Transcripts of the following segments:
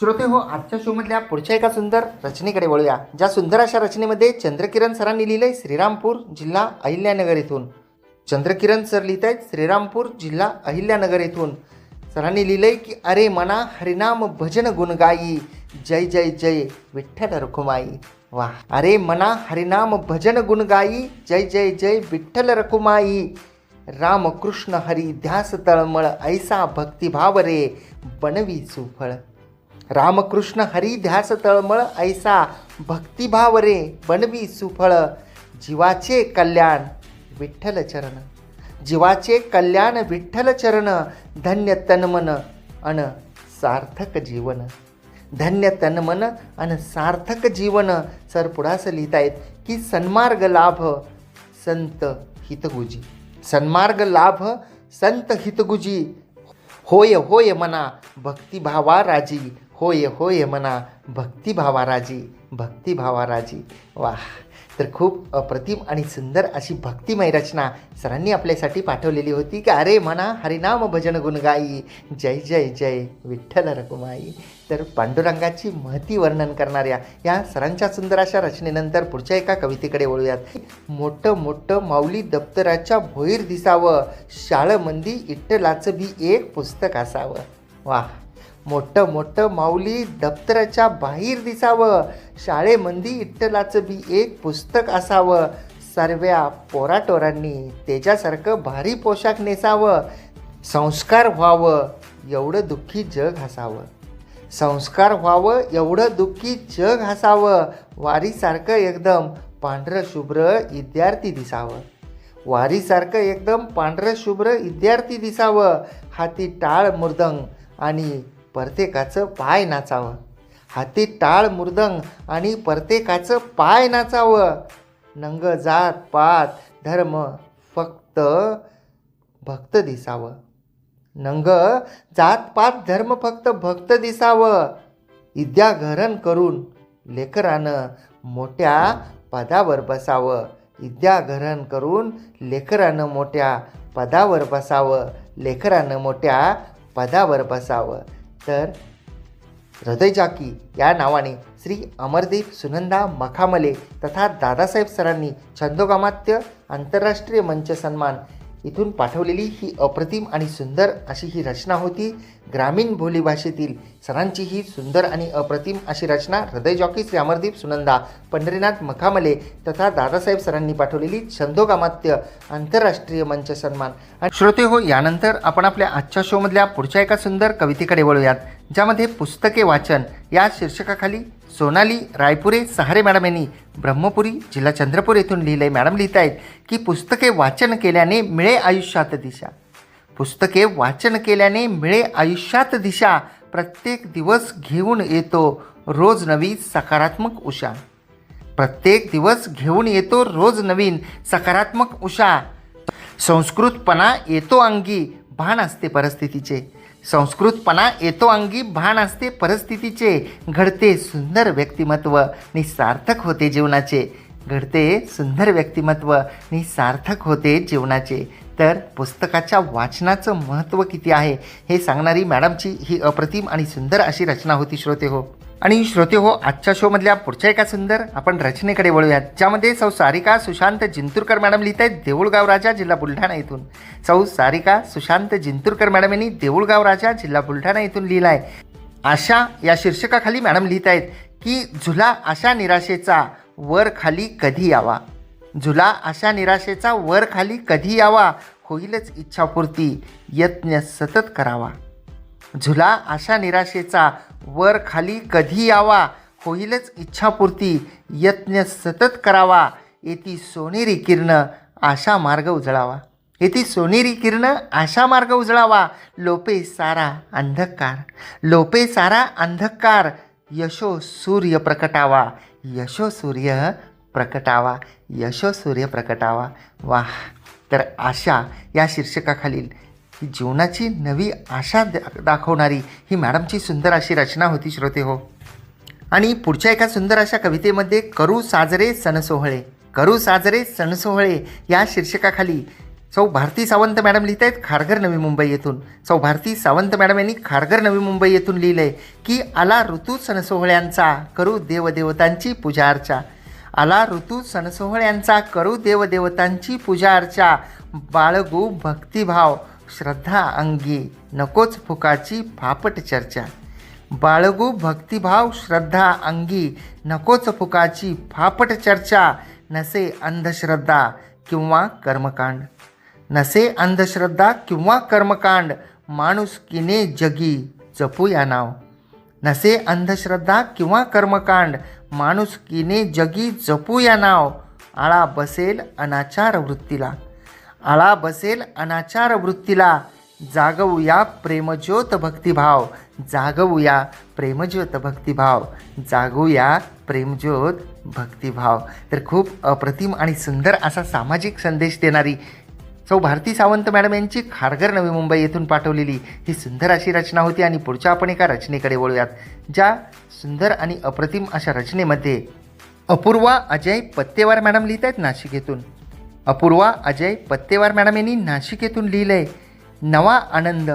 श्रोते हो आजच्या शोमधल्या पुढच्या एका सुंदर रचनेकडे वळूया. ज्या सुंदर अशा रचनेमध्ये चंद्रकिरण सरांनी लिहिलंय श्रीरामपूर जिल्हा अहिल्यानगर येथून. चंद्रकिरण सर लिहित आहेत श्रीरामपूर जिल्हा अहिल्यानगर येथून. सरांनी लिहिलंय की अरे मना हरिनाम भजन गुणगाई जय जय जय विठ्ठल रखुमाई. वा अरे मना हरिनाम भजन गुणगाई जय जय जय विठ्ठल रखुमाई. रामकृष्ण हरी ध्यास तळमळ. ऐसा भक्तिभाव रे. बनवी सुफळ. रामकृष्ण हरी ध्यास तळमळ ऐसा भक्तिभाव रे बनवी सुफळ. जीवाचे कल्याण विठ्ठल चरण. जीवाचे कल्याण विठ्ठल चरण धन्य तनमन अन सार्थक जीवन. धन्य तनमन अन सार्थक जीवन सर पुढास लिहित आहेत की सन्मार्ग लाभ संत हितगुजी. सन्मार्ग लाभ संत हितगुजी. होय होय मना भक्तिभावा राजी. होय होय म्हणा भक्तिभावाराजी भक्तिभावाराजी वा तर खूप अप्रतिम आणि सुंदर अशी भक्तिमय रचना सरांनी आपल्यासाठी पाठवलेली होती. की अरे म्हणा हरिनाम भजन गुणगाई जय जय जय विठ्ठल रकुमाई तर पांडुरंगाची महती वर्णन करणाऱ्या या सरांच्या सुंदर अशा रचनेनंतर पुढच्या एका कवितेकडे वळूयात. मोठं मोठं माऊली दप्तराच्या भोईर दिसावं. शाळमंदी इट्टलाचं बी एक पुस्तक असावं. वा मोठं मोठं माऊली दप्तराच्या बाहेर दिसावं. शाळेमंदी इट्टलाचं बी एक पुस्तक असावं. सर्व्या पोराटोरांनी त्याच्यासारखं भारी पोशाख नेसावं. संस्कार व्हावं एवढं दुःखी जग हसावं. संस्कार व्हावं एवढं दुःखी जग हसावं. वारीसारखं एकदम पांढरं शुभ्र विद्यार्थी दिसावं. वारीसारखं एकदम पांढरं शुभ्र विद्यार्थी दिसावं. हाती टाळ मृदंग आणि प्रत्येकाचं पाय नाचावं. हाती टाळ मृदंग आणि प्रत्येकाचं पाय नाचावं. नंग जात पात धर्म फक्त भक्त दिसावं. नंग जात पात धर्म फक्त भक्त दिसावं. इद्याघरण घरण करून लेकरानं मोठ्या पदावर बसावं. विद्या घरण करून लेकरानं मोठ्या पदावर बसावं. लेकरानं मोठ्या पदावर बसावं. तर हृदयजाकी या नावाने श्री अमरदीप सुनंदा मखामले तथा दादासाहेब सरांनी छंदोगामात्य आंतरराष्ट्रीय मंच सन्मान इथून पाठवलेली ही अप्रतिम आणि सुंदर अशी ही रचना होती. ग्रामीण बोलीभाषेतील सरांची ही सुंदर आणि अप्रतिम अशी रचना हृदय जॉकी श्री सुनंदा पंढरीनाथ मखामले तथा दादासाहेब सरांनी पाठवलेली छंदोगामात्य आंतरराष्ट्रीय मंच सन्मान. आणि श्रोते हो यानंतर आपण आपल्या आजच्या शोमधल्या पुढच्या एका सुंदर कवितेकडे वळूयात ज्यामध्ये पुस्तके वाचन या शीर्षकाखाली सोनाली रायपुरे सहारे मॅडम यांनी ब्रह्मपुरी जिल्हा चंद्रपूर येथून लिहिलंय. मॅडम लिहित आहेत की पुस्तके वाचन केल्याने मिळे आयुष्यात दिशा. पुस्तके वाचन केल्याने मिळे आयुष्यात दिशा. प्रत्येक दिवस घेऊन येतो रोज नवी सकारात्मक उषा. प्रत्येक दिवस घेऊन येतो रोज नवीन सकारात्मक उषा. संस्कृतपणा येतो अंगी भान असते परिस्थितीचे. संस्कृतपणा येतो अंगी भान असते परिस्थितीचे. घडते सुंदर व्यक्तिमत्व निसार्थक होते जीवनाचे. घडते सुंदर व्यक्तिमत्व निसार्थक होते जीवनाचे. तर पुस्तकाच्या वाचनाचं महत्त्व किती आहे हे सांगणारी मॅडमची ही अप्रतिम आणि सुंदर अशी रचना होती श्रोते हो. आणि श्रोते हो आजच्या शोमधल्या पुढच्या एका सुंदर आपण रचनेकडे वळूयात ज्यामध्ये सौ सारिका सुशांत जिंतूरकर मॅडम लिहित आहेत देऊळगाव राजा जिल्हा बुलढाणा येथून सौ सारिका सुशांत जिंतूरकर मॅडम यांनी देऊळगाव राजा जिल्हा बुलढाणा येथून लिहिला आहे. आशा या शीर्षकाखाली मॅडम लिहित आहेत की झुला आशा निराशेचा वर खाली कधी यावा? झुला आशा निराशेचा वर खाली कधी यावा? होईलच इच्छापूर्ती यत्न सतत करावा. झुला आशा निराशेचा वर खाली कधी यावा? होईलच इच्छापूर्ती. यत्न सतत करावा. येती सोनेरी किरण आशा मार्ग उजळावा. येती सोनेरी किरण आशा मार्ग उजळावा. लोपे सारा अंधकार. लोपे सारा अंधकार. यशो सूर्य प्रकटावा. यशो सूर्य प्रकटावा. यशो सूर्य प्रकटावा. वाह! तर आशा या शीर्षकाखालील ही जीवनाची नवी आशा दा- दाखवणारी ही मॅडमची सुंदर अशी रचना होती श्रोते हो. आणि पुढच्या एका सुंदर अशा कवितेमध्ये करू साजरे सणसोहळे करू साजरे सणसोहळे या शीर्षकाखाली सौ भारती सावंत मॅडम लिहित आहेत खारघर नवी मुंबई येथून. सौ भारती सावंत मॅडम यांनी खारघर नवी मुंबई येथून लिहिलं आहे की आला ऋतू सणसोहळ्यांचा करू देवदेवतांची पूजा अर्चा. आला ऋतू सणसोहळ्यांचा करू देवदेवतांची पूजा अर्चा. बाळगू भक्तिभाव. श्रद्धा अंगी नकोच फुकाची फापट चर्चा. बाळगू भक्तिभाव श्रद्धा अंगी नकोच फुकाची फापट चर्चा. नसे अंधश्रद्धा किंवा कर्मकांड. नसे अंधश्रद्धा किंवा कर्मकांड माणूस किने जगी जपू या नाव. नसे अंधश्रद्धा किंवा कर्मकांड माणूस किने जगी जपू या नाव. आळा बसेल अनाचार वृत्तीला. आळा बसेल अनाचार वृत्तीला. जागवूया प्रेमज्योत भक्तिभाव. जागवूया प्रेमज्योत भक्तिभाव. जागवूया प्रेमज्योत भक्तिभाव. तर खूप अप्रतिम आणि सुंदर असा सामाजिक संदेश देणारी सौ भारती सावंत मॅडम यांची खारघर नवी मुंबई येथून पाठवलेली ही सुंदर अशी रचना होती आणि पुढच्या आपण एका रचनेकडे वळूयात ज्या सुंदर आणि अप्रतिम अशा रचनेमध्ये अपूर्वा अजय पत्तेवार मॅडम लिहित आहेत नाशिक येथून. अपूर्वा अजय पत्तेवार मॅडम यांनी नाशिक येथून लिहिलं आहे नवा आनंद.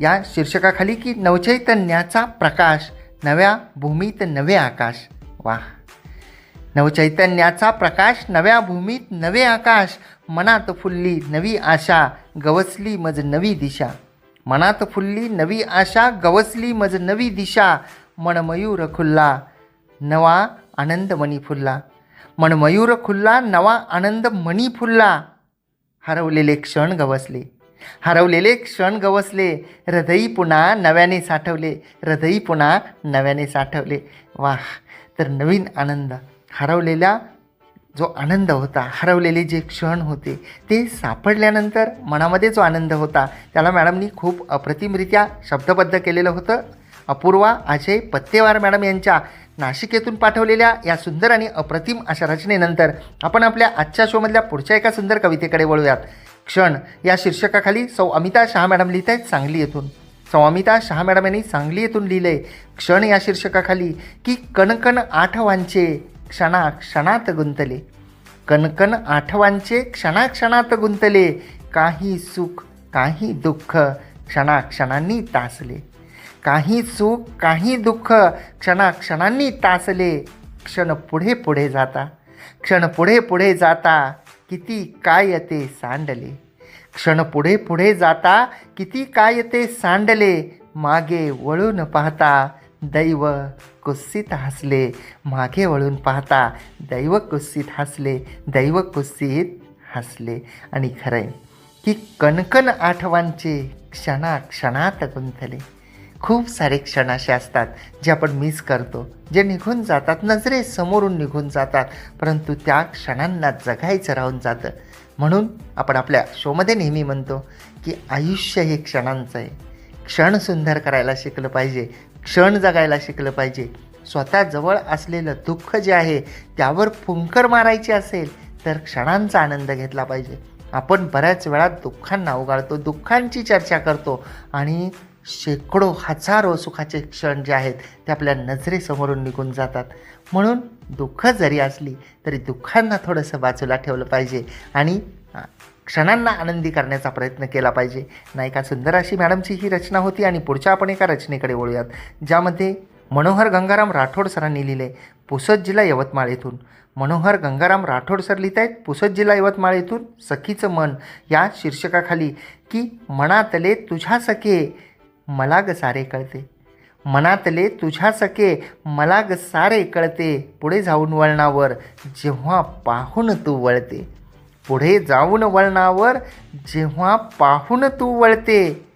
या शीर्षकाखाली की नवचैतन्याचा प्रकाश नव्या भूमीत नवे आकाश. वा नवचैतन्याचा प्रकाश नव्या भूमीत नवे आकाश. मनात फुलली नवी आशा गवसली मज नवी दिशा. मनात फुलली नवी आशा गवसली मज नवी दिशा. मनमयूर खुल्ला नवा आनंद मणी मन मनमयूर खुल्ला नवा आनंद मणी फुलला. हरवलेले क्षण गवसले. हरवलेले क्षण गवसले. हृदयी पुन्हा नव्याने साठवले. हृदयी पुन्हा नव्याने साठवले. वाह! तर नवीन आनंद. हरवलेला जो आनंद होता हरवलेले जे क्षण होते ते सापडल्यानंतर मनामध्ये जो आनंद होता त्याला मॅडमनी खूप अप्रतिमरित्या शब्दबद्ध केलेलं होतं. अपूर्वा अजय पत्तेवार मॅडम यांच्या नाशिक येथून पाठवलेल्या या सुंदर आणि अप्रतिम अशा रचनेनंतर आपण आपल्या आजच्या शोमधल्या पुढच्या एका सुंदर कवितेकडे वळूयात. क्षण या शीर्षकाखाली सौ अमिता शहा मॅडम लिहित आहेत सांगली येथून. सौ अमिता शहा मॅडम यांनी सांगली येथून लिहिलं. आहे क्षण या शीर्षकाखाली की कणकण आठवांचे क्षणा क्षणात गुंतले. कणकण आठवांचे क्षणाक्षणात गुंतले. काही सुख काही दुःख क्षणाक्षणांनी तासले काही सुख काही दुःख क्षणाक्षणांनी तासले क्षण पुढे पुढे जाता. क्षण पुढे पुढे जाता किती काय ते सांडले. क्षण पुढे पुढे जाता किती काय ते सांडले. मागे वळून पाहता दैव कुस्सीत हसले. मागे वळून पाहता दैव कुस्सीत हसले. दैव कुस्सीत हसले. आणि खरंय की कणकण आठवांचे क्षणाक्षणात गुंतले. खूप सारे क्षण असे असतात जे आपण मिस करतो जे निघून जातात नजरे समोरून निघून जातात परंतु त्या क्षणांना जगायचं राहून जातं. म्हणून आपण आपल्या शोमध्ये नेहमी म्हणतो की आयुष्य हे क्षणांचं आहे. क्षण सुंदर करायला शिकलं पाहिजे क्षण जगायला शिकलं पाहिजे. स्वतः जवळ असलेलं दुःख जे आहे त्यावर फुंकर मारायची असेल तर क्षणांचा आनंद घेतला पाहिजे. आपण बऱ्याच वेळा दुःखांना उगाळतो दुःखांची चर्चा करतो आणि शेकडो हजारो सुखाचे क्षण जे आहेत ते आपल्या नजरेसमोरून निघून जातात. म्हणून दुःख जरी असली तरी दुःखांना थोडंसं बाजूला ठेवलं पाहिजे आणि क्षणांना आनंदी करण्याचा प्रयत्न केला पाहिजे. नायिका सुंदर अशी मॅडमची ही रचना होती आणि पुढच्या आपण एका रचनेकडे वळूयात ज्यामध्ये मनोहर गंगाराम राठोड सरांनी लिहिले पुसद जिल्हा यवतमाळ येथून मनोहर गंगाराम राठोड सर लिहित आहेत पुसद जिल्हा यवतमाळ येथून सखीचं मन या शीर्षकाखाली की मनातले तुझ्या सखे मला ग सारे कळते. मनातले तुझ्या सके मला ग सारे कळते. पुढे जाऊन वळणावर जेव्हा पाहून तू वळते. पुढे जाऊन वळणावर जेव्हा पाहून तू वळते.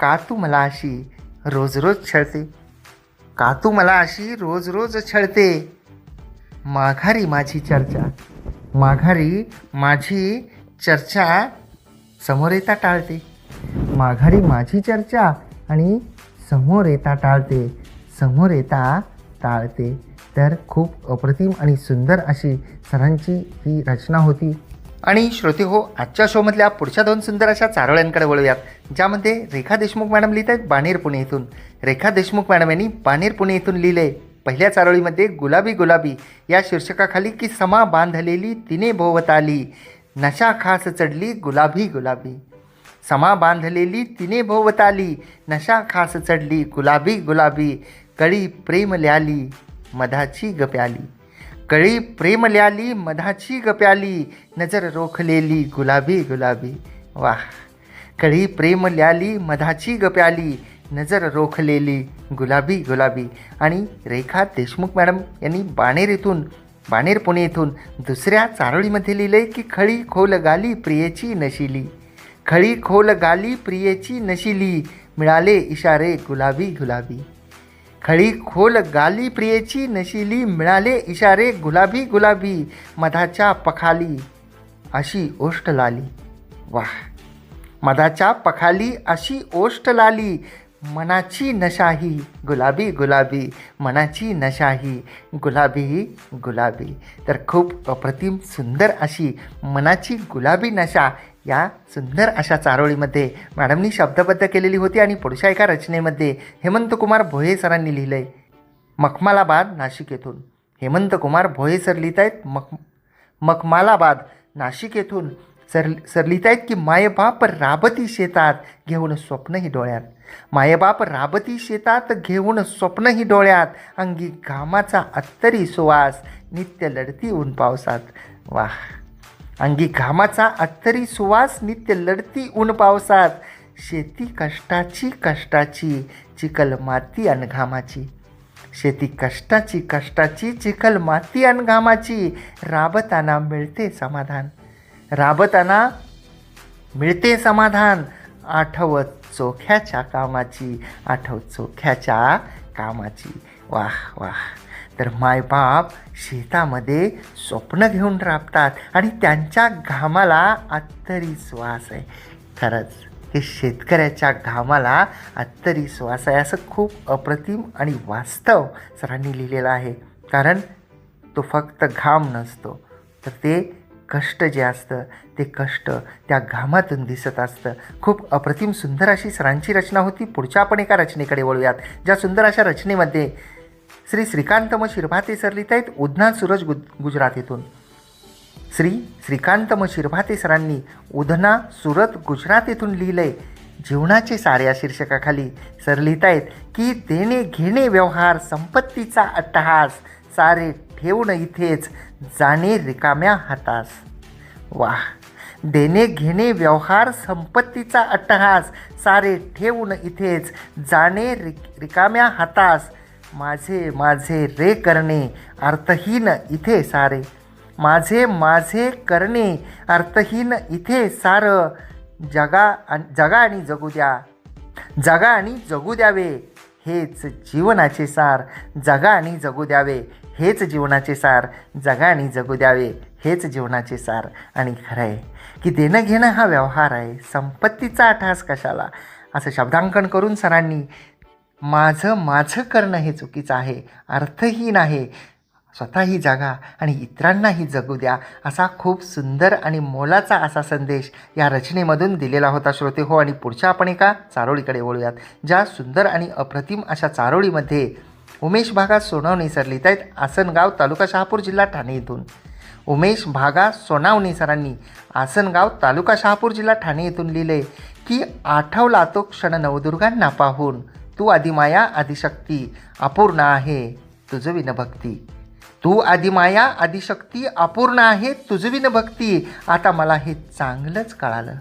का तू मला अशी रोज रोज छळते? का तू मला अशी रोज रोज छळते? माघारी माझी चर्चा. माघारी माझी चर्चा समोर येता टाळते. माघारी माझी चर्चा आणि समोर येता टाळते समोर येता टाळते. तर खूप अप्रतिम आणि सुंदर अशी सरांची ही रचना होती. आणि श्रोते हो आजच्या शोमधल्या पुढच्या दोन सुंदर अशा चारोळ्यांकडे वळूयात ज्यामध्ये रेखा देशमुख मॅडम लिहित आहेत बाणेर पुणे येथून रेखा देशमुख मॅडम यांनी बाणेर पुणे येथून लिहिले. पहिल्या चारोळीमध्ये गुलाबी गुलाबी या शीर्षकाखाली की समा बांधलेली तिने भोवताली. नशा खास चढली गुलाबी गुलाबी. समा बांधलेली तिने भोवताली. नशा खास चढली गुलाबी गुलाबी कळी प्रेम ल्याली मधाची गप्याली कळी प्रेम ल्याली मधाची गप्याली नजर रोखलेली गुलाबी गुलाबी. वाह! कळी प्रेम ल्याली मधाची गप्याली नजर रोखलेली गुलाबी गुलाबी. आणि रेखा देशमुख मॅडम यांनी बाणेर येथून बाणेर पुणे येथून दुसऱ्या चारोळीमध्ये लिहिलंय की खळी खोल गाली प्रियेची नशिली. खळी खोल गाली प्रियेची नशिली मिळाले इशारे गुलाबी गुलाबी. खळी खोल गाली प्रियेची नशिली मिळाले इशारे गुलाबी गुलाबी मधाच्या पखाली अशी ओष्ट लाली. वाह! मधाच्या पखाली अशी ओष्ट लाली मनाची नशाही गुलाबी गुलाबी मनाची नशाही गुलाबी गुलाबी. तर खूप अप्रतिम सुंदर अशी मनाची गुलाबी नशा या सुंदर अशा चारोळीमध्ये मॅडमनी शब्दबद्ध केलेली होती आणि पुढच्या एका रचनेमध्ये हेमंत कुमार भोये सरांनी लिहिलं आहे मखमालाबाद नाशिक येथून. हेमंत कुमार भोये सर लिहित आहेत मख मखमालाबाद नाशिक येथून. सर सर लिहित आहेत की मायबाप राबती शेतात घेऊन स्वप्नही डोळ्यात. मायबाप राबती शेतात घेऊन स्वप्नही डोळ्यात. अंगी घामाचा अत्तरी सुवास नित्य लढती ऊन पावसात. वाह! अंगी घामाचा अत्तरी सुवास नित्य लढती ऊन पावसात. शेती कष्टाची कष्टाची चिखल माती अनघामाची शेती कष्टाची कष्टाची चिखल माती अनघामाची राबताना मिळते समाधान. राबताना मिळते समाधान. आठवत चोख्याच्या कामाची आठव चोख्याच्या कामाची. वाह वाह. तर मायबाप शेतामध्ये स्वप्न घेऊन राबतात आणि त्यांच्या घामाला अत्तरी श्वास आहे. खरंच हे शेतकऱ्याच्या घामाला अत्तरी श्वास आहे असं खूप अप्रतिम आणि वास्तव सरांनी लिहिलेलं आहे. कारण तो फक्त घाम नसतो तर ते कष्ट जे असतं ते कष्ट त्या घामातून दिसत असतं. खूप अप्रतिम सुंदर अशी सरांची रचना होती. पुढच्या आपण एका रचनेकडे वळूयात. ज्या सुंदर अशा रचनेमध्ये श्री श्रीकांत म शिरभाते सर लिहित आहेत उधना सूरज गु गुजरात येथून श्री श्रीकांत म शिरभाते सरांनी उधना सुरत गुजरात येथून लिहिलंय. जीवनाचे सारे या शीर्षकाखाली सर लिहित आहेत की देणे घेणे व्यवहार संपत्तीचा अट्टहास सारे ठेवणं इथेच जाणे रिकाम्या हातास. वाह! देणे घेणे व्यवहार संपत्तीचा अट्टहास सारे ठेवून इथेच जाणे रि रिकाम्या हातास. माझे माझे रे करणे अर्थहीन इथे सारे. माझे माझे करणे अर्थहीन इथे सारं. जगा आणि जगा आणि जगू द्या. जगा आणि जगू द्यावे हेच जीवनाचे सार. जगा आणि जगू द्यावे हेच जीवनाचे सार. जगा आणि जगू द्यावे हेच जीवनाचे सार. आणि खरं आहे की देणं घेणं हा व्यवहार आहे. संपत्तीचा अठास कशाला? असं शब्दांकन करून सरांनी माझं माझं करणं हे चुकीचं आहे अर्थहीन आहे स्वतःही जागा आणि इतरांनाही जगू द्या असा खूप सुंदर आणि मोलाचा असा संदेश या रचनेमधून दिलेला होता श्रोते हो. आणि पुढच्या आपण एका चारोळीकडे वळूयात ज्या सुंदर आणि अप्रतिम अशा चारोळीमध्ये उमेश भागा सोनावणी सर लिहित आहेत आसनगाव तालुका शहापूर जिल्हा ठाणे येथून. उमेश भागा सोनावणी सरांनी आसनगाव तालुका शहापूर जिल्हा ठाणे येथून लिहिले की आठवला तो क्षण नवदुर्गांना पाहून. तू आदिमाया आदिशक्ती अपूर्ण आहे तुझं विनभक्ती. तू आदिमाया आदिशक्ती अपूर्ण आहे तुझविन भक्ती आता मला हे चांगलंच कळालं.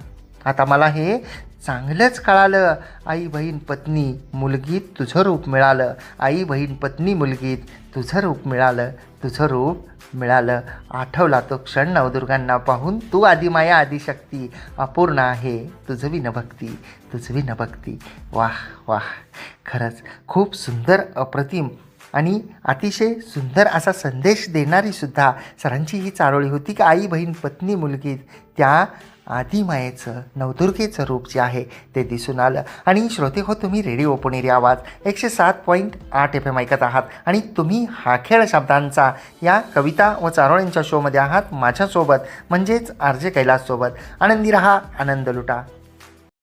आता मला हे चांगलंच कळालं. आई बहीण पत्नी मुलगीत तुझं रूप मिळालं. आई बहीण पत्नी मुलगीत तुझं रूप मिळालं. तुझं रूप मिळालं. आठवला तो क्षण नवदुर्गांना पाहून तू आदिमाया आदिशक्ती अपूर्ण आहे तुझं विनभक्ती. तुझं विनभक्ती. वाह वाह. खरंच खूप सुंदर अप्रतिम आणि अतिशय सुंदर असा संदेश देणारीसुद्धा सरांची ही चारोळी होती की आई बहीण पत्नी मुलगी त्या आदिमायेचं नवदुर्गेचं रूप जे आहे ते दिसून आलं. आणि श्रोते हो तुम्ही रेडिओ पुणेरी आवाज एकशे सात पॉईंट आठ एफ एम ऐकत आहात आणि तुम्ही हा खेळ शब्दांचा या कविता व चारोळींच्या शोमध्ये आहात माझ्यासोबत म्हणजेच आर जे कैलाससोबत. आनंदी रहा आनंद लुटा.